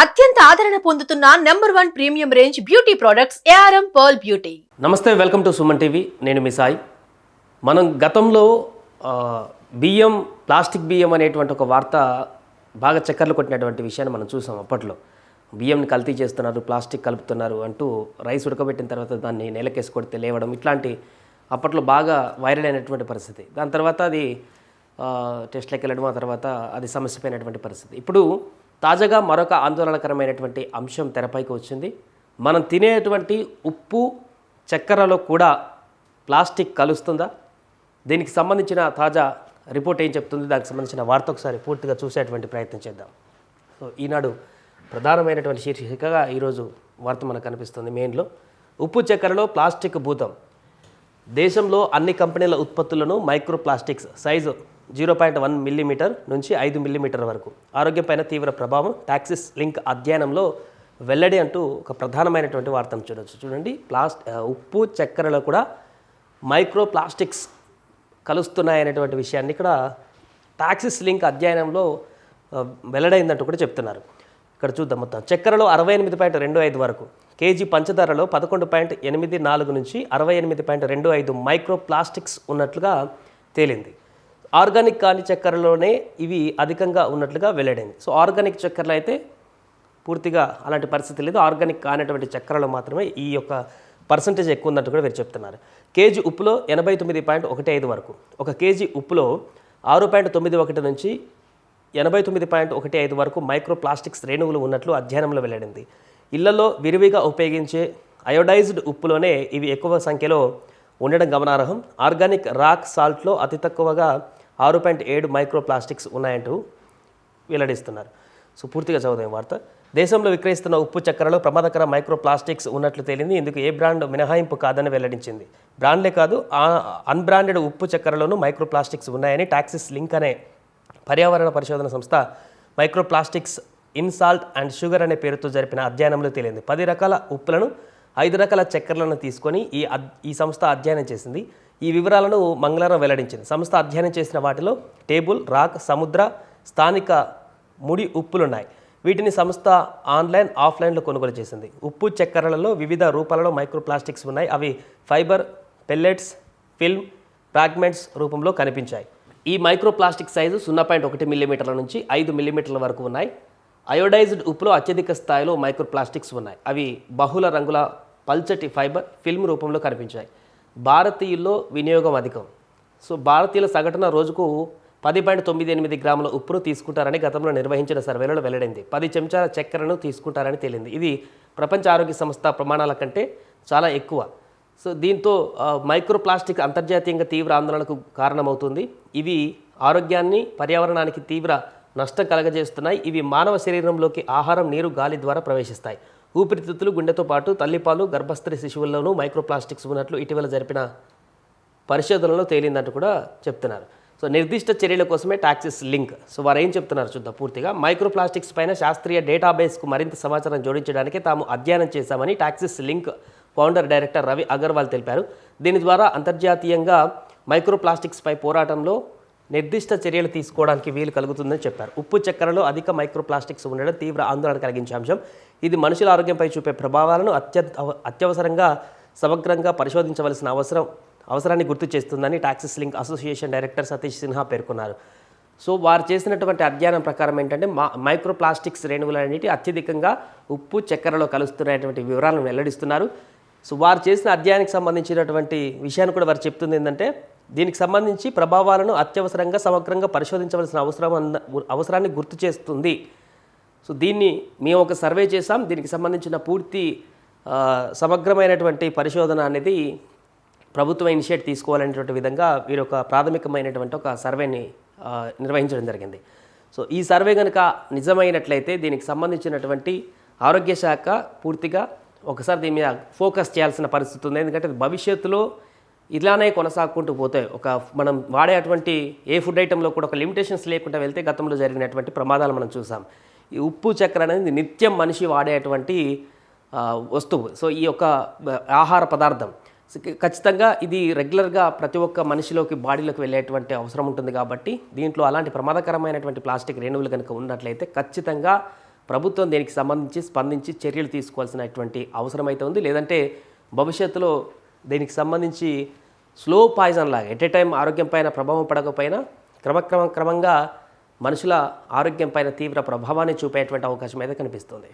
అత్యంత ఆదరణ పొందుతున్న number one premium range beauty products ARM pearl beauty. నమస్తే వెల్కమ్ టు సుమన్ టీవీ. నేను మీ సాయి. మనం గతంలో బియ్యం ప్లాస్టిక్ బియ్యం అనేటువంటి ఒక వార్త బాగా చక్కర్లు కొట్టినటువంటి విషయాన్ని మనం చూసాం అప్పట్లో. బియ్యంని కల్తీ చేస్తున్నారు ప్లాస్టిక్ కలుపుతున్నారు అంటూ రైస్ ఉడకబెట్టిన తర్వాత దాన్ని నేలకేసి కొడితే లేవడం ఇట్లాంటి అప్పట్లో బాగా వైరల్ అయినటువంటి పరిస్థితి. దాని తర్వాత అది టెస్ట్లోకి వెళ్ళడం ఆ తర్వాత అది సమస్యపోయినటువంటి పరిస్థితి. ఇప్పుడు తాజాగా మరొక ఆందోళనకరమైనటువంటి అంశం తెరపైకి వచ్చింది. మనం తినేటువంటి ఉప్పు చక్కెరలో కూడా ప్లాస్టిక్ కలుస్తుందా? దీనికి సంబంధించిన తాజా రిపోర్ట్ ఏం చెప్తుంది? దానికి సంబంధించిన వార్త ఒకసారి పూర్తిగా చూసేటువంటి ప్రయత్నం చేద్దాం. సో ఈనాడు ప్రధానమైనటువంటి శీర్షికగా ఈరోజు వార్త మనకు కనిపిస్తుంది మెయిన్లో. ఉప్పు చక్కెరలో ప్లాస్టిక్ భూతం. దేశంలో అన్ని కంపెనీల ఉత్పత్తులను micro plastics size zero point one millimeter నుంచి ఐదు మిల్లీమీటర్ వరకు. ఆరోగ్యంపైన తీవ్ర ప్రభావం టాక్సిస్ లింక్ అధ్యయనంలో వెల్లడి అంటూ ఒక ప్రధానమైనటువంటి వార్తను చూడొచ్చు. చూడండి ప్లాస్ట్ ఉప్పు చక్కెరలో కూడా మైక్రో ప్లాస్టిక్స్ కలుస్తున్నాయనేటువంటి విషయాన్ని ఇక్కడ టాక్సిస్ లింక్ అధ్యయనంలో వెల్లడైందంటూ కూడా చెప్తున్నారు. ఇక్కడ చూద్దాం మొత్తం. చక్కెరలో అరవై ఎనిమిది పాయింట్ రెండు ఐదు వరకు. కేజీ పంచదారలో పదకొండు పాయింట్ ఎనిమిది నాలుగు నుంచి అరవై ఎనిమిది పాయింట్ రెండు ఐదు మైక్రో ప్లాస్టిక్స్ ఉన్నట్లుగా తేలింది. ఆర్గానిక్ కాని చక్కెరలోనే ఇవి అధికంగా ఉన్నట్లుగా వెల్లడైంది. సో ఆర్గానిక్ చక్కెరలో అయితే పూర్తిగా అలాంటి పరిస్థితి లేదు. ఆర్గానిక్ కానటువంటి చక్కెరలో మాత్రమే ఈ యొక్క పర్సంటేజ్ ఎక్కువ ఉన్నట్టు కూడా వీరు చెప్తున్నారు. కేజీ ఉప్పులో ఎనభై తొమ్మిది పాయింట్ ఒకటి ఐదు వరకు. ఒక కేజీ ఉప్పులో ఆరు పాయింట్ తొమ్మిది ఒకటి నుంచి ఎనభై తొమ్మిది పాయింట్ ఒకటి ఐదు వరకు మైక్రో ప్లాస్టిక్స్ రేణువులు ఉన్నట్లు అధ్యయనంలో వెల్లడింది. ఇళ్ళలో విరివిగా ఉపయోగించే అయోడైజ్డ్ ఉప్పులోనే ఇవి ఎక్కువ సంఖ్యలో ఉండడం గమనార్హం. ఆర్గానిక్ రాక్ సాల్ట్లో అతి తక్కువగా ఆరు పాయింట్ ఏడు మైక్రో ప్లాస్టిక్స్ ఉన్నాయంటూ వెల్లడిస్తున్నారు. సో పూర్తిగా చదువుదాం వార్త. దేశంలో విక్రయిస్తున్న ఉప్పు చక్కెరలో ప్రమాదకర మైక్రో ప్లాస్టిక్స్ ఉన్నట్లు తేలింది. ఇందుకు ఏ బ్రాండ్ మినహాయింపు కాదని వెల్లడించింది. బ్రాండ్లే కాదు ఆ- అన్బ్రాండెడ్ ఉప్పు చక్కెరలోనూ మైక్రో ప్లాస్టిక్స్ ఉన్నాయని టాక్సిస్ లింక్ అనే పర్యావరణ పరిశోధన సంస్థ మైక్రోప్లాస్టిక్స్ ఇన్సాల్ట్ అండ్ షుగర్ అనే పేరుతో జరిపిన అధ్యయనంలో తేలింది. పది రకాల ఉప్పులను ఐదు రకాల చక్కెరలను తీసుకొని ఈ ఈ సంస్థ అధ్యయనం చేసింది. ఈ వివరాలను మంగళవారం వెల్లడించింది. సంస్థ అధ్యయనం చేసిన వాటిలో టేబుల్ రాక్ సముద్ర స్థానిక ముడి ఉప్పులున్నాయి. వీటిని సంస్థ ఆన్లైన్ ఆఫ్లైన్లో కొనుగోలు చేసింది. ఉప్పు చక్కెరలలో వివిధ రూపాలలో మైక్రో ప్లాస్టిక్స్ ఉన్నాయి. అవి ఫైబర్ పెల్లెట్స్ ఫిల్మ్ ఫ్రాగ్మెంట్స్ రూపంలో కనిపించాయి. ఈ మైక్రో ప్లాస్టిక్ సైజు సున్నా పాయింట్ ఒకటి మిల్లీమీటర్ల నుంచి ఐదు మిల్లీమీటర్ల వరకు ఉన్నాయి. అయోడైజ్డ్ ఉప్పులో అత్యధిక స్థాయిలో మైక్రో ప్లాస్టిక్స్ ఉన్నాయి. అవి బహుళ రంగుల పల్చటి ఫైబర్ ఫిల్మ్ రూపంలో కనిపించాయి. భారతీయుల్లో వినియోగం అధికం. సో భారతీయుల సగటున రోజుకు పది పాయింట్ తొమ్మిది ఎనిమిది గ్రాముల ఉప్పును తీసుకుంటారని గతంలో నిర్వహించిన సర్వేలో వెల్లడైంది. పది చెంచాల చక్కెరను తీసుకుంటారని తేలింది. ఇది ప్రపంచ ఆరోగ్య సంస్థ ప్రమాణాల కంటే చాలా ఎక్కువ. సో దీంతో మైక్రో ప్లాస్టిక్ అంతర్జాతీయంగా తీవ్ర ఆందోళనకు కారణమవుతుంది. ఇవి ఆరోగ్యాన్ని పర్యావరణానికి తీవ్ర నష్టం కలగజేస్తున్నాయి. ఇవి మానవ శరీరంలోకి ఆహారం నీరు గాలి ద్వారా ప్రవేశిస్తాయి. ఊపిరితిత్తులు గుండెతో పాటు తల్లిపాలు గర్భస్థ శిశువుల్లోనూ మైక్రో ప్లాస్టిక్స్ ఉన్నట్లు ఇటీవల జరిపిన పరిశోధనలో తేలిందంటూ కూడా చెప్తున్నారు. సో నిర్దిష్ట చర్యల కోసమే టాక్సిస్ లింక్. సో వారు ఏం చెప్తున్నారు చూద్దాం పూర్తిగా. మైక్రో ప్లాస్టిక్స్ పైన శాస్త్రీయ డేటాబేస్కు మరింత సమాచారం జోడించడానికి తాము అధ్యయనం చేశామని toxics link founder director Ravi Agarwal తెలిపారు. దీని ద్వారా అంతర్జాతీయంగా మైక్రో ప్లాస్టిక్స్ పై పోరాటంలో నిర్దిష్ట చర్యలు తీసుకోవడానికి వీలు కలుగుతుందని చెప్పారు. ఉప్పు చక్కెరలో అధిక మైక్రో ప్లాస్టిక్స్ ఉండడం తీవ్ర ఆందోళన కలిగించే అంశం. ఇది మనుషుల ఆరోగ్యంపై చూపే ప్రభావాలను అత్యంత అత్యవసరంగా సమగ్రంగా పరిశోధించవలసిన అవసరం అవసరాన్ని గుర్తు చేస్తుందని toxics link association director Satish Sinha పేర్కొన్నారు. సో వారు చేసినటువంటి అధ్యయనం ప్రకారం ఏంటంటే మా మైక్రో ప్లాస్టిక్స్ రేణువులన్నిటి అత్యధికంగా ఉప్పు చక్కెరలో కలుస్తున్నటువంటి వివరాలను వెల్లడిస్తున్నారు. సో వారు చేసిన అధ్యయనానికి సంబంధించినటువంటి విషయాన్ని కూడా వారు చెప్తుంది ఏంటంటే దీనికి సంబంధించి ప్రభావాలను అత్యవసరంగా సమగ్రంగా పరిశోధించవలసిన అవసరం అవసరాన్ని గుర్తు చేస్తుంది. సో దీన్ని మేము ఒక సర్వే చేసాం దీనికి సంబంధించిన పూర్తి సమగ్రమైనటువంటి పరిశోధన అనేది ప్రభుత్వం ఇనిషియేట్ తీసుకోవాలనేటువంటి విధంగా వీరు ఒక ప్రాథమికమైనటువంటి ఒక సర్వేని నిర్వహించడం జరిగింది. సో ఈ సర్వే కనుక నిజమైనట్లయితే దీనికి సంబంధించినటువంటి ఆరోగ్య శాఖ పూర్తిగా ఒకసారి దీని మీద ఫోకస్ చేయాల్సిన పరిస్థితి ఉంది. ఎందుకంటే భవిష్యత్తులో ఇలానే కొనసాగుకుంటూ పోతే ఒక మనం వాడేటువంటి ఏ ఫుడ్ ఐటెంలో కూడా ఒక లిమిటేషన్స్ లేకుండా వెళ్తే గతంలో జరిగినటువంటి ప్రమాదాలు మనం చూసాం. ఈ ఉప్పు చక్కెర అనేది నిత్యం మనిషి వాడేటువంటి వస్తువు. సో ఈ యొక్క ఆహార పదార్థం. ఖచ్చితంగా ఇది రెగ్యులర్గా ప్రతి ఒక్క మనిషిలోకి బాడీలోకి వెళ్ళేటువంటి అవసరం ఉంటుంది కాబట్టి దీంట్లో అలాంటి ప్రమాదకరమైనటువంటి ప్లాస్టిక్ రేణువులు కనుక ఉన్నట్లయితే ఖచ్చితంగా ప్రభుత్వం దీనికి సంబంధించి స్పందించి చర్యలు తీసుకోవాల్సినటువంటి అవసరం అయితే ఉంది. లేదంటే భవిష్యత్తులో దీనికి సంబంధించి స్లో పాయిజన్ లాగా ఎట్ ఏ టైం ఆరోగ్యం పైన ప్రభావం పడకపోయినా క్రమక్రమ క్రమంగా మనుషుల ఆరోగ్యం పైన తీవ్ర ప్రభావాన్ని చూపేటువంటి అవకాశం అయితే కనిపిస్తుంది.